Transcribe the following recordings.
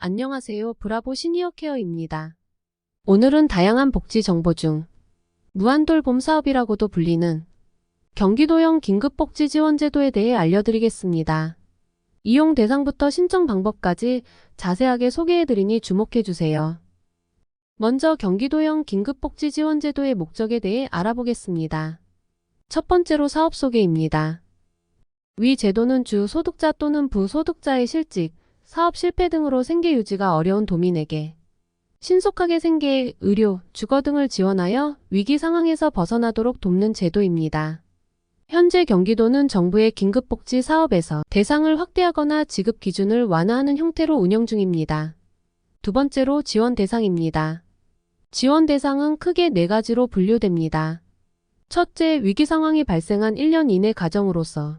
안녕하세요. 브라보 시니어 케어입니다. 오늘은 다양한 복지 정보 중 무한돌봄 사업이라고도 불리는 경기도형 긴급복지 지원제도에 대해 알려드리겠습니다. 이용 대상부터 신청 방법까지 자세하게 소개해드리니 주목해주세요. 먼저 경기도형 긴급복지 지원제도의 목적에 대해 알아보겠습니다. 첫 번째로 사업 소개입니다. 위 제도는 주 소득자 또는 부소득자의 실직, 사업 실패 등으로 생계 유지가 어려운 도민에게 신속하게 생계, 의료, 주거 등을 지원하여 위기 상황에서 벗어나도록 돕는 제도입니다. 현재 경기도는 정부의 긴급복지 사업에서 대상을 확대하거나 지급 기준을 완화하는 형태로 운영 중입니다. 두 번째로 지원 대상입니다. 지원 대상은 크게 네 가지로 분류됩니다. 첫째, 위기 상황이 발생한 1년 이내 가정으로서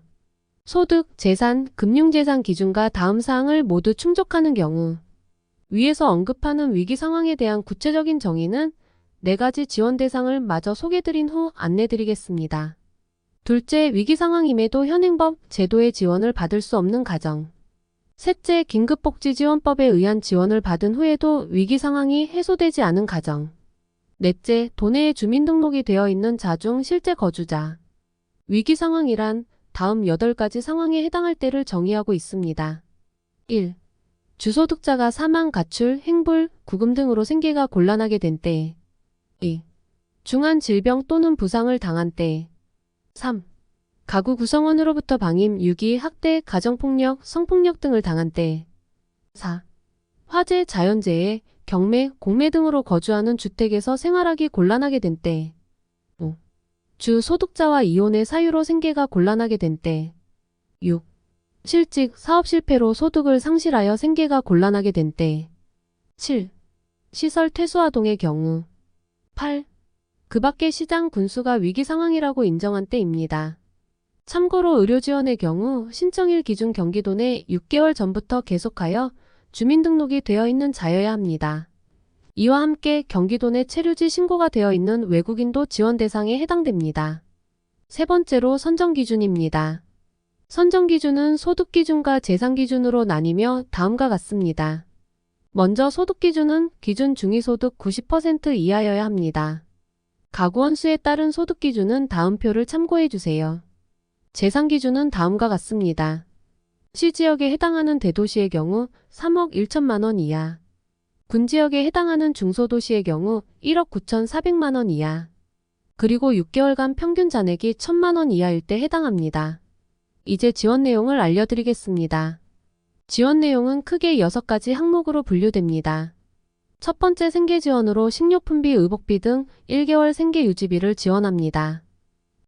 소득, 재산, 금융재산 기준과 다음 사항을 모두 충족하는 경우 위에서 언급하는 위기 상황에 대한 구체적인 정의는 네 가지 지원 대상을 마저 소개드린 후 안내드리겠습니다. 둘째, 위기 상황임에도 현행법 제도의 지원을 받을 수 없는 가정. 셋째, 긴급복지지원법에 의한 지원을 받은 후에도 위기 상황이 해소되지 않은 가정. 넷째, 도내에 주민등록이 되어 있는 자중 실제 거주자. 위기 상황이란 다음 8가지 상황에 해당할 때를 정의하고 있습니다. 1. 주소득자가 사망, 가출, 행불, 구금 등으로 생계가 곤란하게 된 때. 2. 중한 질병 또는 부상을 당한 때. 3. 가구 구성원으로부터 방임, 유기, 학대, 가정폭력, 성폭력 등을 당한 때. 4. 화재, 자연재해, 경매, 공매 등으로 거주하는 주택에서 생활하기 곤란하게 된 때. 5. 주 소득자와 이혼의 사유로 생계가 곤란하게 된 때. 6. 실직, 사업 실패로 소득을 상실하여 생계가 곤란하게 된 때. 7. 시설 퇴소 아동의 경우. 8. 그 밖의 시장 군수가 위기 상황이라고 인정한 때입니다. 참고로 의료 지원의 경우 신청일 기준 경기도 내 6개월 전부터 계속하여 주민등록이 되어 있는 자여야 합니다. 이와 함께 경기도 내 체류지 신고가 되어 있는 외국인도 지원 대상에 해당됩니다. 세 번째로 선정 기준입니다. 선정 기준은 소득 기준과 재산 기준으로 나뉘며 다음과 같습니다. 먼저 소득 기준은 기준 중위소득 90% 이하여야 합니다. 가구 원 수에 따른 소득 기준은 다음 표를 참고해 주세요. 재산 기준은 다음과 같습니다. 시 지역에 해당하는 대도시의 경우 3억 1천만 원 이하, 군 지역에 해당하는 중소도시의 경우 1억 9천4백만 원 이하, 그리고 6개월간 평균 잔액이 1천만 원 이하일 때 해당합니다. 이제 지원 내용을 알려드리겠습니다. 지원 내용은 크게 6가지 항목으로 분류됩니다. 첫 번째 생계 지원으로 식료품비, 의복비 등 1개월 생계 유지비를 지원합니다.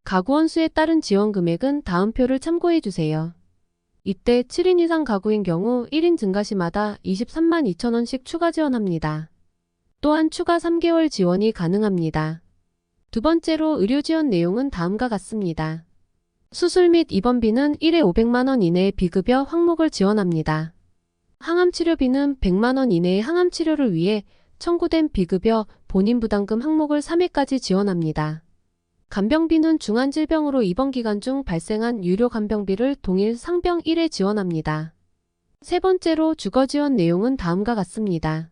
가구 원 수에 따른 지원 금액은 다음 표를 참고해 주세요. 이때 7인 이상 가구인 경우 1인 증가 시마다 23만 2천원씩 추가 지원합니다. 또한 추가 3개월 지원이 가능합니다. 두 번째로 의료 지원 내용은 다음과 같습니다. 수술 및 입원비는 1회 500만원 이내의 비급여 항목을 지원합니다. 항암 치료비는 100만원 이내의 항암 치료를 위해 청구된 비급여 본인 부담금 항목을 3회까지 지원합니다. 간병비는 중환질병으로 입원 기간 중 발생한 유료 간병비를 동일 상병 1회 지원합니다. 세 번째로 주거 지원 내용은 다음과 같습니다.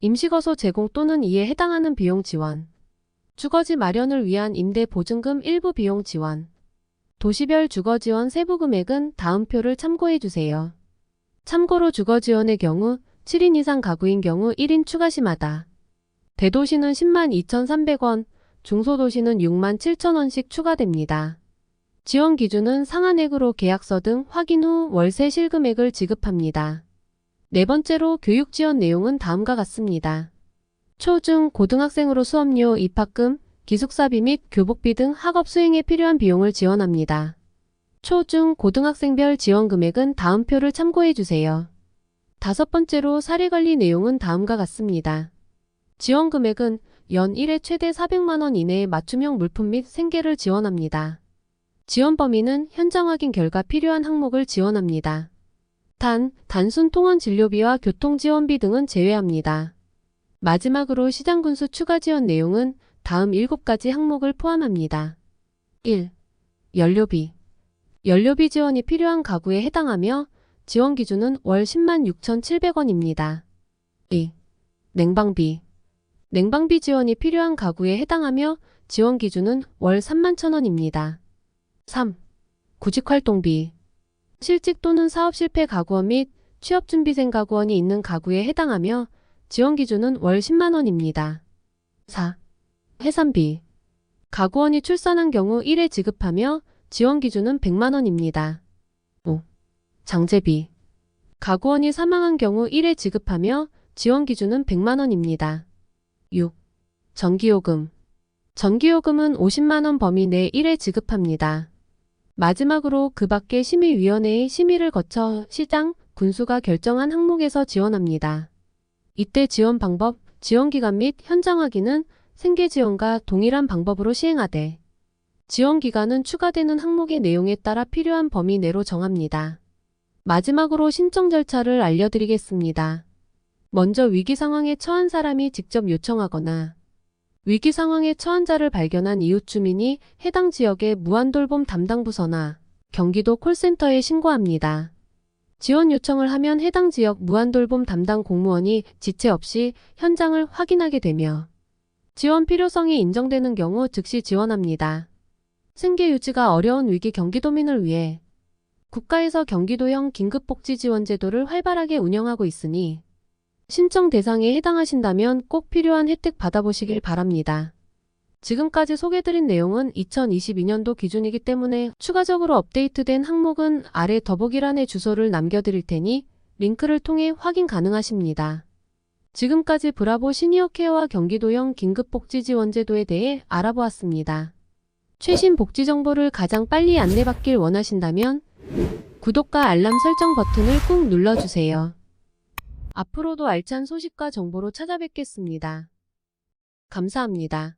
임시거소 제공 또는 이에 해당하는 비용 지원. 주거지 마련을 위한 임대 보증금 일부 비용 지원. 도시별 주거 지원 세부 금액은 다음 표를 참고해 주세요. 참고로 주거 지원의 경우 7인 이상 가구인 경우 1인 추가 시마다 대도시는 10만 2,300원, 중소도시는 6만 7천원씩 추가됩니다. 지원 기준은 상한액으로 계약서 등 확인 후 월세 실금액을 지급합니다. 네 번째로 교육 지원 내용은 다음과 같습니다. 초 중 고등학생으로 수업료, 입학금, 기숙사비 및 교복비 등 학업 수행에 필요한 비용을 지원합니다. 초 중 고등학생별 지원 금액은 다음 표를 참고해 주세요. 다섯 번째로 사례 관리 내용은 다음과 같습니다. 지원 금액은 연 1회 최대 400만원 이내의 맞춤형 물품 및 생계를 지원합니다. 지원 범위는 현장 확인 결과 필요한 항목을 지원합니다. 단, 단순 통원 진료비와 교통지원비 등은 제외합니다. 마지막으로 시장군수 추가 지원 내용은 다음 7가지 항목을 포함합니다. 1. 연료비. 연료비 지원이 필요한 가구에 해당하며 지원 기준은 월 10만 6,700원입니다. 2. 냉방비. 냉방비 지원이 필요한 가구에 해당하며 지원 기준은 월 3만 천 원입니다. 3. 구직활동비. 실직 또는 사업 실패 가구원 및 취업준비생 가구원이 있는 가구에 해당하며 지원 기준은 월 10만 원입니다. 4. 해산비. 가구원이 출산한 경우 1회 지급하며 지원 기준은 100만 원입니다. 5. 장제비. 가구원이 사망한 경우 1회 지급하며 지원 기준은 100만 원입니다. 6. 전기요금. 전기요금은 50만 원 범위 내 1회 지급합니다. 마지막으로 그 밖의 심의위원회의 심의를 거쳐 시장, 군수가 결정한 항목에서 지원합니다. 이때 지원 방법, 지원 기간 및 현장 확인은 생계 지원과 동일한 방법으로 시행하되 지원 기간은 추가되는 항목의 내용에 따라 필요한 범위 내로 정합니다. 마지막으로 신청 절차를 알려드리겠습니다. 먼저 위기 상황에 처한 사람이 직접 요청하거나 위기 상황에 처한 자를 발견한 이웃 주민이 해당 지역의 무한돌봄 담당 부서나 경기도 콜센터에 신고합니다. 지원 요청을 하면 해당 지역 무한돌봄 담당 공무원이 지체 없이 현장을 확인하게 되며 지원 필요성이 인정되는 경우 즉시 지원합니다. 생계 유지가 어려운 위기 경기도민을 위해 국가에서 경기도형 긴급복지지원제도를 활발하게 운영하고 있으니 신청 대상에 해당하신다면 꼭 필요한 혜택 받아보시길 바랍니다. 지금까지 소개드린 내용은 2022년도 기준이기 때문에 추가적으로 업데이트된 항목은 아래 더보기란에 주소를 남겨드릴 테니 링크를 통해 확인 가능하십니다. 지금까지 브라보 시니어 케어와 경기도형 긴급복지지원제도에 대해 알아보았습니다. 최신 복지 정보를 가장 빨리 안내받길 원하신다면 구독과 알람 설정 버튼을 꾹 눌러주세요. 앞으로도 알찬 소식과 정보로 찾아뵙겠습니다. 감사합니다.